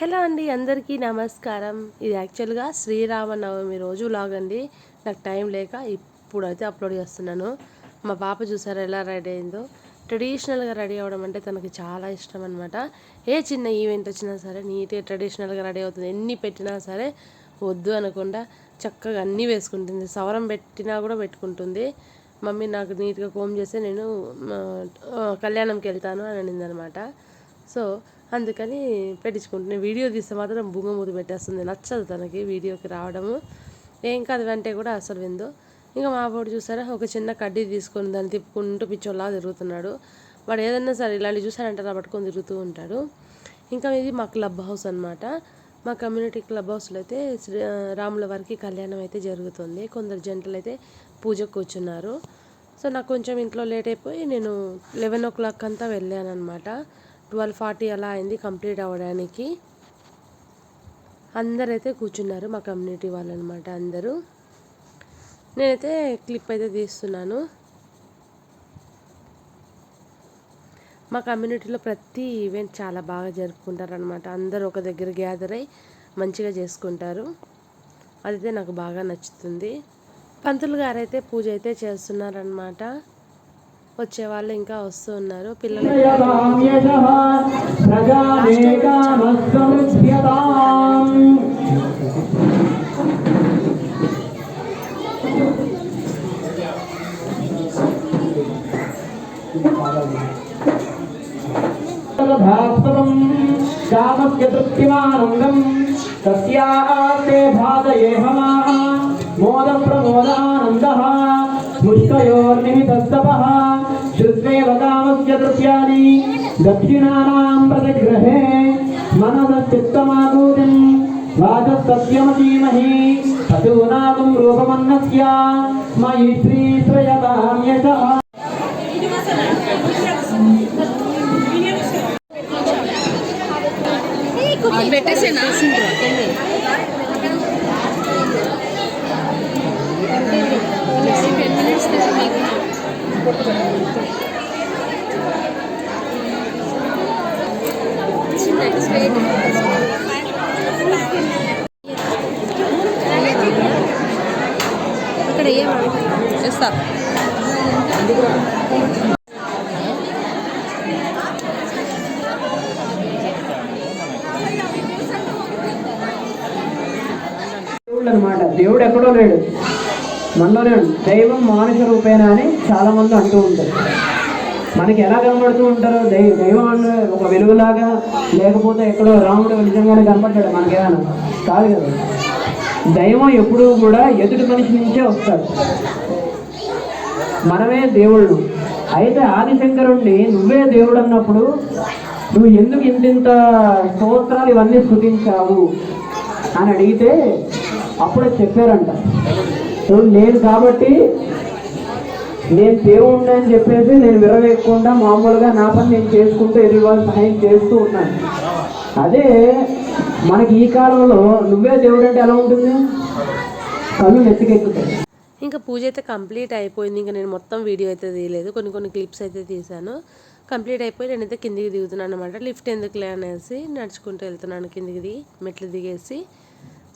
Hello అండి అందరికీ నమస్కారం. ఇది యాక్చువల్గా శ్రీరామనవమి రోజు వ్లాగ్ అండి. నాకు టైం లేక ఇప్పుడైతే అప్లోడ్ చేస్తున్నాను. మా పాప చూసారా ఎలా రెడీ అయిందో? ట్రెడిషనల్గా రెడీ అవ్వడం అంటే తనకి చాలా ఇష్టం అనమాట ఏ చిన్న ఈవెంట్ వచ్చినా సరే నీట్గా ట్రెడిషనల్గా రెడీ అవుతుంది. ఎన్ని పెట్టినా సరే వద్దు అనకుండా చక్కగా అన్నీ వేసుకుంటుంది. సవరం పెట్టినా కూడా పెట్టుకుంటుంది. మమ్మీ నాకు నీట్గా కోమ్ చేస్తే నేను కళ్యాణంకి వెళ్తాను అని అనిందనమాట. సో అందుకని పెట్టించుకుంటున్నాను వీడియో తీస్తే మాత్రం బుంగమూతి పెట్టేస్తుంది. నచ్చదు తనకి వీడియోకి రావడము. ఏం కాదు వెంటే కూడా అసలు విందు. ఇంకా మా వాడు చూసారా? ఒక చిన్న కడ్డీ తీసుకొని దాన్ని తిప్పుకుంటూ పిచ్చోలా తిరుగుతున్నాడు. వాడు ఏదన్నా సరే ఇలాంటివి చూసారంటే అలా పట్టుకొని తిరుగుతూ ఉంటాడు. ఇంకా ఇది మా క్లబ్ హౌస్ అనమాట మా కమ్యూనిటీ క్లబ్ హౌస్లో అయితే శ్రీ రాముల వారికి కళ్యాణం అయితే జరుగుతుంది. కొందరు జంటలు అయితే పూజ కూర్చున్నారు. సో నాకు కొంచెం ఇంట్లో లేట్ అయిపోయి నేను లెవెన్ ఓ క్లాక్ అంతా వెళ్ళాను అనమాట ట్వెల్వ్ ఫార్టీ అలా అయింది కంప్లీట్ అవ్వడానికి. అందరైతే కూర్చున్నారు మా కమ్యూనిటీ వాళ్ళు అనమాట అందరూ. నేనైతే క్లిప్ అయితే తీస్తున్నాను. మా కమ్యూనిటీలో ప్రతి ఈవెంట్ చాలా బాగా జరుపుకుంటారు అనమాట అందరూ ఒక దగ్గర గ్యాదర్ అయి మంచిగా చేసుకుంటారు. అదైతే నాకు బాగా నచ్చుతుంది. పంతులు గారు అయితే పూజ అయితే చేస్తున్నారనమాట వచ్చే వాళ్ళు ఇంకా వస్తూ ఉన్నారు. పిల్లలు యదామ్యశః ప్రజానేకామస్సముచ్యతాम् భాస్వతం కామస్య మోద ప్రమోదానందః ముష్కయోర్నిహితస్తపः श्रुत्वेव कामस्य तृप्यानि दक्षिणानां प्रतिग्रहे मनसश्चित्तमाकूतिम् वाचस्तस्यमधीमहि पशूनागं रूपमन्नस्य मयि श्रीश्रयतां यशः పెట్టేసేనా దేవుడు ఎక్కడో లేడు. మనలో లేడు. దైవం మానుష రూపేణ అని చాలామంది అంటూ ఉంటారు. మనకి ఎలా కనబడుతూ ఉంటారు దై దైవం అంటే ఒక వెలుగులాగా లేకపోతే ఎక్కడో రాముడు నిజంగానే కనపడ్డాడు మనకేమైనా కాదు కదా. దైవం ఎప్పుడూ కూడా ఎదుటి మనిషి నుంచే వస్తాడు. మనమే దేవుళ్ళు. అయితే ఆదిశంకరుణ్ణి నువ్వే దేవుడు అన్నప్పుడు నువ్వు ఎందుకు ఇంతింత స్తోత్రాలు ఇవన్నీ స్థుతించావు అని అడిగితే అప్పుడే చెప్పారంట. "నువ్వు నేను కాబట్టి నేను దేవుణ్ణి అని చెప్పేసి నేను విరవేయకుండా మామూలుగా నా పని నేను చేసుకుంటూ ఎదురు సహాయం చేస్తూ ఉన్నాను. అదే మనకి ఈ కాలంలో నువ్వే దేవుడు అంటే ఎలా ఉంటుంది? కళ్ళు నెత్తికెక్కుతాయి. ఇంకా పూజ అయితే కంప్లీట్ అయిపోయింది. ఇంకా నేను మొత్తం వీడియో అయితే తీయలేదు. కొన్ని కొన్ని క్లిప్స్ అయితే తీశాను. కంప్లీట్ అయిపోయి నేనైతే కిందికి దిగుతున్నాను అనమాట లిఫ్ట్ ఎందుకులే అనేసి నడుచుకుంటూ వెళ్తున్నాను కిందికి దిగి మెట్లు దిగేసి.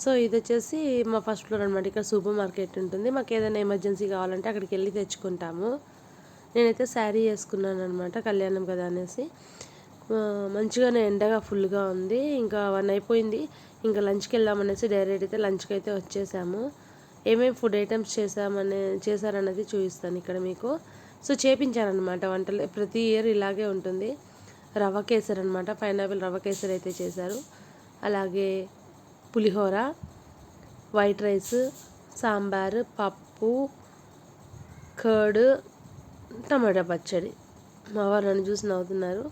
సో ఇది వచ్చేసి మా ఫస్ట్ ఫ్లోర్ అనమాట ఇక్కడ సూపర్ మార్కెట్ ఉంటుంది. మాకు ఏదైనా ఎమర్జెన్సీ కావాలంటే అక్కడికి వెళ్ళి తెచ్చుకుంటాము. నేనైతే శారీ వేసుకున్నాను అనమాట కళ్యాణం కదా అనేసి. మంచిగానే ఎండగా ఫుల్గా ఉంది. ఇంకా వన్ అయిపోయింది. ఇంకా లంచ్కి వెళ్దామనేసి డైరెక్ట్ అయితే లంచ్కి అయితే వచ్చేసాము. ఏమేమి ఫుడ్ ఐటమ్స్ చేసామనే చేశారన్నది చూపిస్తాను ఇక్కడ మీకు. సో చేపించారనమాట వంటలు. ప్రతి ఇయర్ ఇలాగే ఉంటుంది. రవ్వ కేసర్ అనమాట పైనాపిల్ రవ్వ కేసర్ అయితే చేశారు. అలాగే పులిహోర వైట్ రైస్ సాంబారు పప్పు కర్డ్ టమాటా పచ్చడి. మా వారు నన్ను చూసి నవ్వుతున్నారు.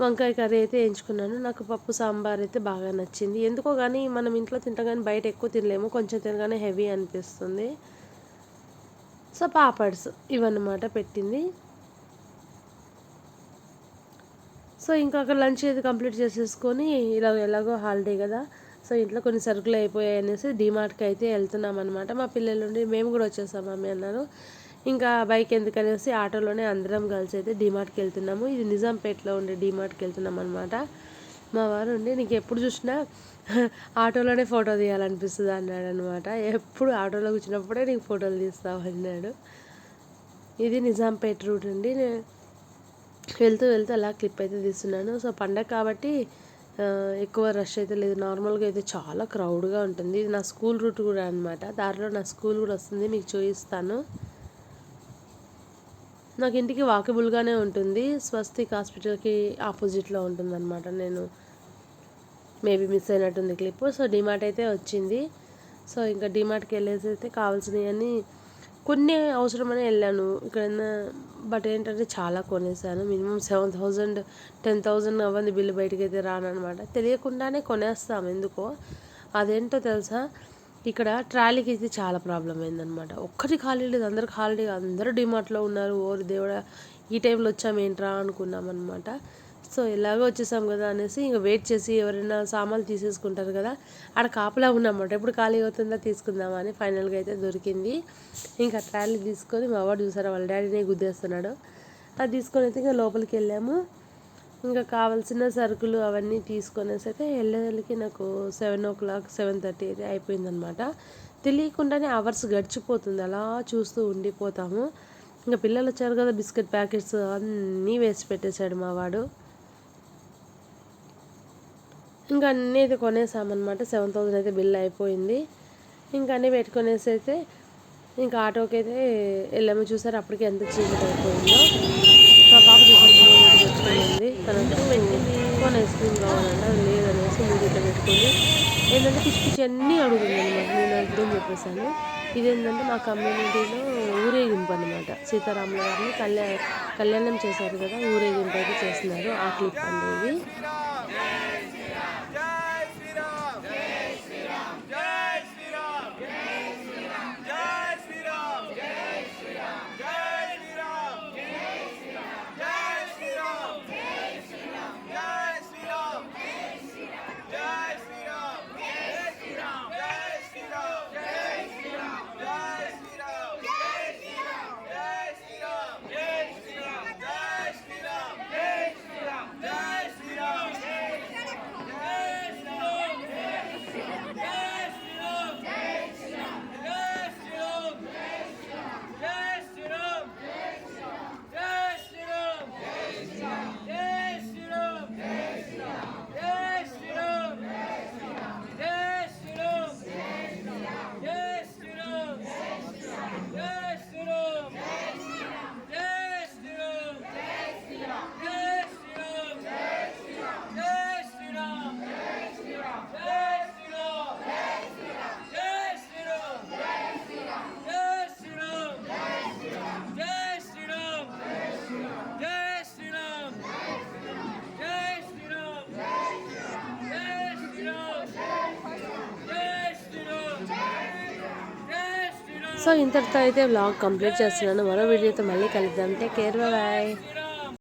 వంకాయ కర్రీ అయితే వేయించుకున్నాను. నాకు పప్పు సాంబార్ అయితే బాగా నచ్చింది. ఎందుకో కానీ మనం ఇంట్లో తింటాం కానీ బయట ఎక్కువ తినలేము. కొంచెం తినగానే హెవీ అనిపిస్తుంది. సో పాపడ్స్ ఇవన్నమాట పెట్టింది. సో ఇంకా అక్కడ లంచ్ అయితే కంప్లీట్ చేసేసుకొని ఇలా ఎలాగో హాలిడే కదా. సో ఇంట్లో కొన్ని సరుకులు అయిపోయాయి అనేసి డిమార్ట్కి అయితే వెళ్తున్నాం అనమాట మా పిల్లలుండి మేము కూడా వచ్చేసాం మమ్మీ అన్నారు. ఇంకా బైక్ ఎందుకనేసి ఆటోలోనే అందరం కలిసి అయితే డిమార్ట్కి వెళ్తున్నాము. ఇది నిజాంపేటలో ఉండే డిమార్ట్కి వెళ్తున్నాం అనమాట మా వారు ఉండి నీకు ఎప్పుడు చూసినా ఆటోలోనే ఫోటో తీయాలనిపిస్తుంది అన్నాడు అనమాట ఎప్పుడు ఆటోలో కూర్చున్నప్పుడే నీకు ఫోటోలు తీస్తావు అన్నాడు. ఇది నిజాంపేట రూట్ అండి. నేను వెళ్తూ వెళ్తూ అలా క్లిప్ అయితే తీస్తున్నాను. సో పండగ కాబట్టి ఎక్కువ రష్ అయితే లేదు. నార్మల్గా అయితే చాలా క్రౌడ్గా ఉంటుంది. ఇది నా స్కూల్ రూట్ కూడా అనమాట దారిలో నా స్కూల్ కూడా వస్తుంది. మీకు చూపిస్తాను. నాకు ఇంటికి వాకబుల్గానే ఉంటుంది. స్వస్తిక్ హాస్పిటల్కి ఆపోజిట్లో ఉంటుందన్నమాట. నేను మేబీ మిస్ అయినట్టుంది క్లిప్ సో డిమార్ట్ అయితే వచ్చింది. సో ఇంకా డిమార్ట్కి వెళ్ళేసి అయితే కావాల్సినవన్నీ కొన్ని అవసరమని వెళ్ళాను. ఇక్కడ బట్ ఏంటంటే చాలా కొనేసాను. Minimum seven thousand ten thousand అవ్వంది bill బయటకి అయితే రానమాట తెలియకుండానే కొనేస్తాం ఎందుకో. అదేంటో తెలుసా? ఇక్కడ ట్రాలీకి అయితే చాలా ప్రాబ్లం అయిందనమాట ఒక్కటి ఖాళీ లేదు. అందరు ఖాళీ అందరూ డిమార్ట్లో ఉన్నారు. ఓరి దేవుడా ఈ టైంలో వచ్చాము ఏంట్రా అనుకున్నాం అనమాట సో ఎలాగో వచ్చేసాం కదా అనేసి ఇంకా వెయిట్ చేసి ఎవరైనా సామాన్లు తీసేసుకుంటారు కదా ఆడ కాపలా ఉన్నమాట ఎప్పుడు ఖాళీ అవుతుందా తీసుకుందామా అని ఫైనల్గా అయితే దొరికింది. ఇంకా ట్రాలీ తీసుకొని మా వాడు చూసారా వాళ్ళ డాడీనే గుద్దేస్తున్నాడు. అది తీసుకొని అయితే ఇంకా లోపలికి వెళ్ళాము. ఇంకా కావాల్సిన సరుకులు అవన్నీ తీసుకొనేసి అయితే వెళ్ళేదానికి నాకు seven o'clock seven thirty అయితే అయిపోయిందనమాట తెలియకుండానే అవర్స్ గడిచిపోతుంది అలా చూస్తూ ఉండిపోతాము. ఇంకా పిల్లలు వచ్చారు కదా బిస్కెట్ ప్యాకెట్స్ అన్నీ వేసి పెట్టేశాడు మా వాడు. ఇంకా అన్నీ అయితే కొనేసామన్నమాట. సెవెన్ థౌసండ్ అయితే బిల్ అయిపోయింది. ఇంకా అన్నీ పెట్టుకునేసి అయితే ఇంకా ఆటోకి అయితే వెళ్ళాము. చూసారు అప్పటికి ఎంత చీకటి అయిపోయిందో. మా పాప చూసారు తెచ్చుకుంది తనకు ఫోన్ ఐస్ క్రీమ్ కావాలంట అది లేదనేసి ముందు ఇట్లా పెట్టుకుంది. ఏంటంటే పిచ్చి పిచ్చి అన్నీ అడుగుతుంది అనమాట. నేను అర్థం చెప్పేసాను ఇదేంటంటే మా కమ్యూనిటీలో ఊరేగింపు అనమాట సీతారాముల గారిని కళ్యాణ కళ్యాణం చేశారు కదా ఊరేగింపు అయితే చేస్తున్నారు. ఆ క్లిప్ అనేది. సో ఇంతటితో అయితే వ్లాగ్ కంప్లీట్ చేస్తున్నాను. మరో వీడియోతో మళ్ళీ కలుద్దాం. Take care bye